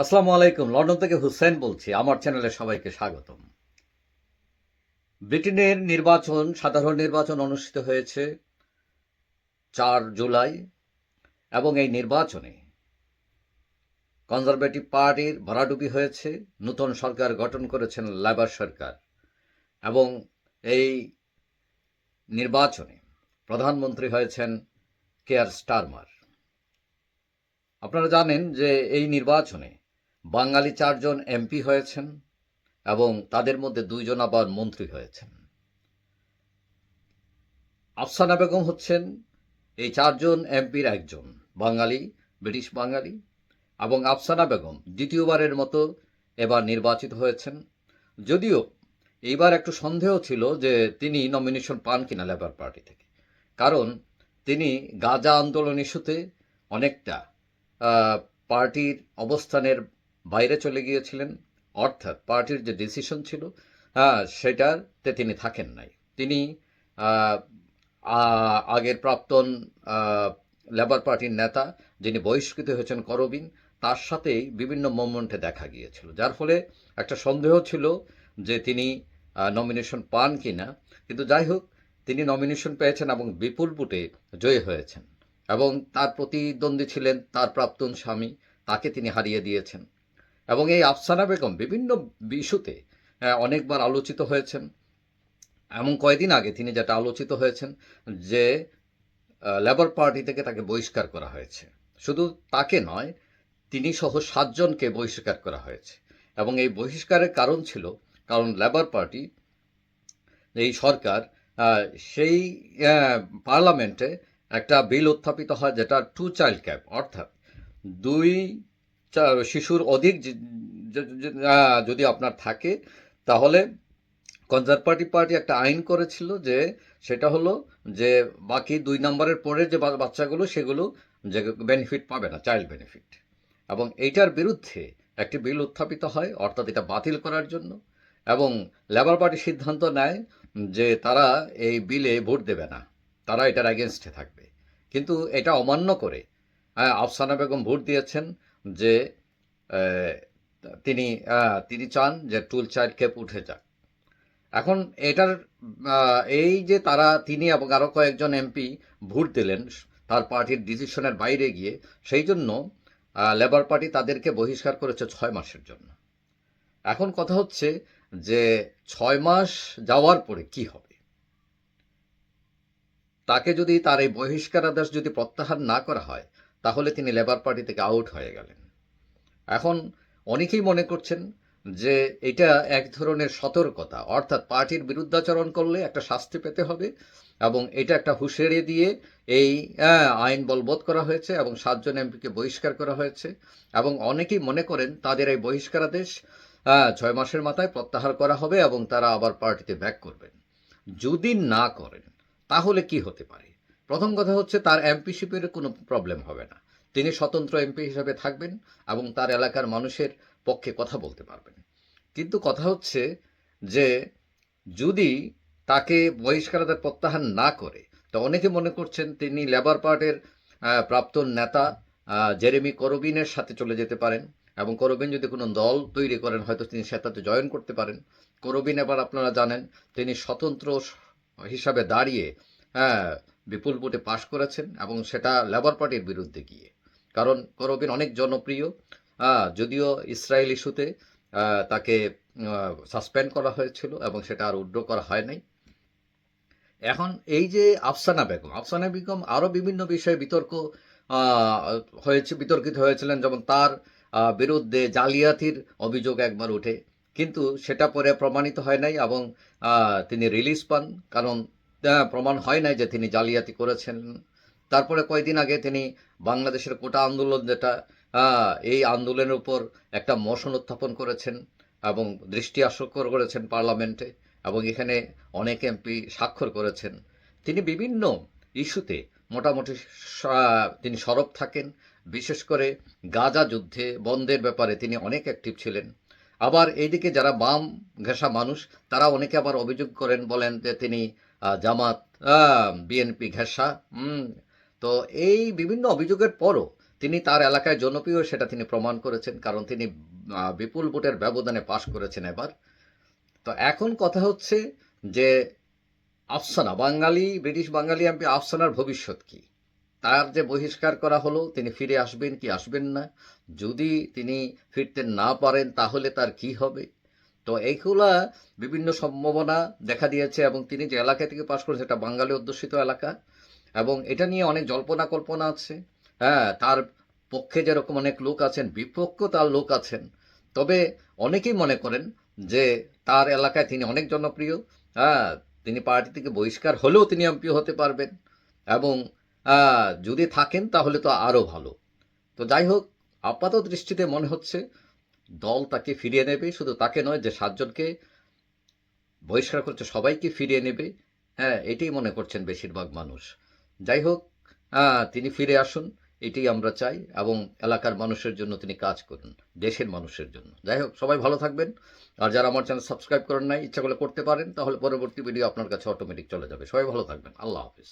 আসসালামু আলাইকুম। লন্ডন থেকে হুসেন বলছি। আমার চ্যানেলে সবাইকে স্বাগতম। ব্রিটেনের নির্বাচন, সাধারণ নির্বাচন অনুষ্ঠিত হয়েছে চার জুলাই এবং এই নির্বাচনে কনজারভেটিভ পার্টির ভরাডুবি হয়েছে, নতুন সরকার গঠন করেছেন লেবার সরকার এবং এই নির্বাচনে প্রধানমন্ত্রী হয়েছেন কেয়ার স্টারমার। আপনারা জানেন যে এই নির্বাচনে বাঙালি চারজন এমপি হয়েছেন এবং তাদের মধ্যে দুইজন আবার মন্ত্রী হয়েছেন। আফসানা বেগম হচ্ছেন এই চারজন এমপির একজন, বাঙালি, ব্রিটিশ বাঙালি, এবং আফসানা বেগম দ্বিতীয়বারের মতো এবার নির্বাচিত হয়েছেন। যদিও এইবার একটু সন্দেহ ছিল যে তিনি নমিনেশন পান কিনা লেবার পার্টি থেকে, কারণ তিনি গাজা আন্দোলন ইস্যুতে অনেকটা পার্টির অবস্থানের বাইরে চলে গিয়েছিলেন, অর্থাৎ পার্টির যে ডিসিশন ছিল সেটাতে তিনি থাকেন নাই। তিনি আগের প্রাক্তন লেবার পার্টির নেতা, যিনি বহিষ্কৃত হয়েছেন করবিন, তার সাথেই বিভিন্ন মোমেন্টে দেখা গিয়েছিল। যার ফলে একটা সন্দেহ ছিল যে তিনি নমিনেশন পান কিনা। কিন্তু যাই হোক, তিনি নমিনেশন পেয়েছেন এবং বিপুল বুটে জয়ী হয়েছেন। এবং তার প্রতিদ্বন্দ্বী ছিলেন তার প্রাক্তন স্বামী, তাকে তিনি হারিয়ে দিয়েছেন। এবং এই আফসানা বেগম বিভিন্ন ইস্যুতে অনেকবার আলোচিত হয়েছেন। এমন কয়েকদিন আগে তিনি যেটা আলোচিত হয়েছেন যে লেবার পার্টি থেকে তাকে বহিষ্কার করা হয়েছে। শুধু তাকে নয়, তিনি সহ সাতজনকে বহিষ্কার করা হয়েছে। এবং এই বহিষ্কারের কারণ ছিল, কারণ লেবার পার্টি, এই সরকার সেই পার্লামেন্টে একটা বিল উত্থাপিত হয় যেটা টু চাইল্ড ক্যাপ অর্থাৎ দুই শিশুর অধিক যদি আপনার থাকে, তাহলে কনজারভেটিভ পার্টি একটা আইন করেছিল যে সেটা হলো যে বাকি দুই নম্বরের পরে যে বাচ্চাগুলো সেগুলো যে বেনিফিট পাবে না চাইল্ড বেনিফিট এবং এইটার বিরুদ্ধে একটি বিল উত্থাপিত হয়, অর্থাৎ এটা বাতিল করার জন্য। এবং লেবার পার্টি সিদ্ধান্ত নেয় যে তারা এই বিলে ভোট দেবে না, তারা এটার অ্যাগেনস্টে থাকবে। কিন্তু এটা অমান্য করে আফসানা বেগম ভোট দিয়েছেন যে তিনি তিনি চান যে টুল চাইল্ড ক্যাপ উঠে যাক। এখন এটার এই যে তারা তিনি এবং আরও কয়েকজন এমপি ভোট দিলেন, তার পার্টির ডিসিশনের বাইরে গিয়ে, সেই জন্য লেবার পার্টি তাদেরকে বহিষ্কার করেছে ছয় মাসের জন্য। এখন কথা হচ্ছে যে, ছয় মাস যাওয়ার পরে কি হবে? তাকে যদি তার এই বহিষ্কারাদেশ যদি প্রত্যাহার না করা হয় তাহলে তিনি লেবার পার্টি থেকে আউট হয়ে গেলেন। এখন অনেকেই মনে করছেন যে এটা এক ধরনের সতর্কতা অর্থাৎ পার্টির বিরুদ্ধাচরণ করলে একটা শাস্তি পেতে হবে এবং এটা একটা হুঁশিয়ারি দিয়ে এই আহ, আইন বলবৎ করা হয়েছে এবং সাতজন এমপিকে বহিষ্কার করা হয়েছে এবং অনেকেই মনে করেন তাদের এই বহিষ্কারাদেশ আহ, ছয় মাসের মাথায় প্রত্যাহার করা হবে এবং তারা আবার পার্টিতে ব্যাক করবেন। যদি না করেন তাহলে কি হতে পারে? প্রথম কথা হচ্ছে তার এমপিশিপের কোনো প্রবলেম হবে না। তিনি স্বতন্ত্র এমপি হিসাবে থাকবেন এবং তার এলাকার মানুষের পক্ষে কথা বলতে পারবেন। কিন্তু কথা হচ্ছে যে যদি তাকে বহিষ্কারাদের প্রত্যাহার না করে তো অনেকে মনে করছেন তিনি লেবার পার্টির আহ, প্রাক্তন নেতা জেরেমি করবিনের সাথে চলে যেতে পারেন এবং করবিন যদি কোনো দল তৈরি করেন হয়তো তিনি সেটাতে জয়েন করতে পারেন। করবিন এবার আপনারা জানেন তিনি স্বতন্ত্র হিসাবে দাঁড়িয়ে হ্যাঁ বিপুল ভোটে পাশ করেছেন এবং সেটা লেবার পার্টির বিরুদ্ধে গিয়ে। কারণ করবিন অনেক জনপ্রিয় যদিও ইসরায়েল ইস্যুতে তাকে সাসপেন্ড করা হয়েছিল এবং সেটা আর উড্র করা হয় নাই। এখন এই যে আফসানা বেগম আফসানা বেগম আরও বিভিন্ন বিষয়ে বিতর্ক হয়েছে, বিতর্কিত হয়েছিলেন, যেমন তার বিরুদ্ধে জালিয়াতির অভিযোগ একবার ওঠে। কিন্তু সেটা পরে প্রমাণিত হয় নাই এবং তিনি রিলিজ পান। কারণ প্রমাণ হয় নাই যে তিনি জালিয়াতি করেছেন। তারপরে কয়েকদিন আগে তিনি বাংলাদেশের কোটা আন্দোলন যেটা এই আন্দোলনের উপর একটা মোশন উত্থাপন করেছেন এবং দৃষ্টি আকর্ষণ করেছেন পার্লামেন্টে এবং এখানে অনেক এমপি স্বাক্ষর করেছেন। তিনি বিভিন্ন ইস্যুতে মোটামুটি তিনি সরব থাকেন। বিশেষ করে গাজা যুদ্ধে বন্ধের ব্যাপারে তিনি অনেক অ্যাক্টিভ ছিলেন। আবার এইদিকে যারা বাম ঘেঁষা মানুষ, তারা অনেকে আবার অভিযোগ করেন, বলেন যে তিনি জামাত বিএনপি, ঘেঁষা তো এই বিভিন্ন অভিযোগের পরও তিনি তার এলাকায় জনপ্রিয়, সেটা তিনি প্রমাণ করেছেন, কারণ তিনি বিপুল ভোটের ব্যবধানে পাশ করেছেন এবার। তো এখন কথা হচ্ছে যে আফসানা, বাঙালি, ব্রিটিশ বাঙালি এমপি আফসানার ভবিষ্যৎ কি? তার যে বহিষ্কার করা হলো, তিনি ফিরে আসবেন কি আসবেন না? যদি তিনি ফিরতে না পারেন, তাহলে তার কি হবে? তো এইগুলা বিভিন্ন সম্ভাবনা দেখা দিয়েছে এবং তিনি যে এলাকা থেকে পাশ করেছে এটা বাঙালি অধ্যুষিত এলাকা এবং এটা নিয়ে অনেক জল্পনা কল্পনা আছে। হ্যাঁ তার পক্ষে যেরকম অনেক লোক আছেন বিপক্ষ তার লোক আছেন। তবে অনেকেই মনে করেন যে তার এলাকায় তিনি অনেক জনপ্রিয়। হ্যাঁ তিনি পার্টি থেকে বহিষ্কার হলেও তিনি এমপি হতে পারবেন এবং যদি থাকেন তাহলে তো আরও ভালো। তো যাই হোক, আপাত দৃষ্টিতে মনে হচ্ছে দল তাকে ফিরিয়ে নেবে, শুধু তাকে নয়, যে সাতজনকে বহিষ্কার করছে, সবাইকে ফিরিয়ে নেবে। হ্যাঁ এটাই মনে করছেন বেশিরভাগ মানুষ। যাই হোক তিনি ফিরে আসুন, এটাই আমরা চাই, এবং এলাকার মানুষের জন্য তিনি কাজ করুন, দেশের মানুষের জন্য। যাই হোক, সবাই ভালো থাকবেন, আর যারা আমার চ্যানেল সাবস্ক্রাইব করেন নাই, ইচ্ছা করলে করতে পারেন, তাহলে পরবর্তী ভিডিও আপনার কাছে অটোমেটিক চলে যাবে। সবাই ভালো থাকবেন, আল্লাহ হাফিজ।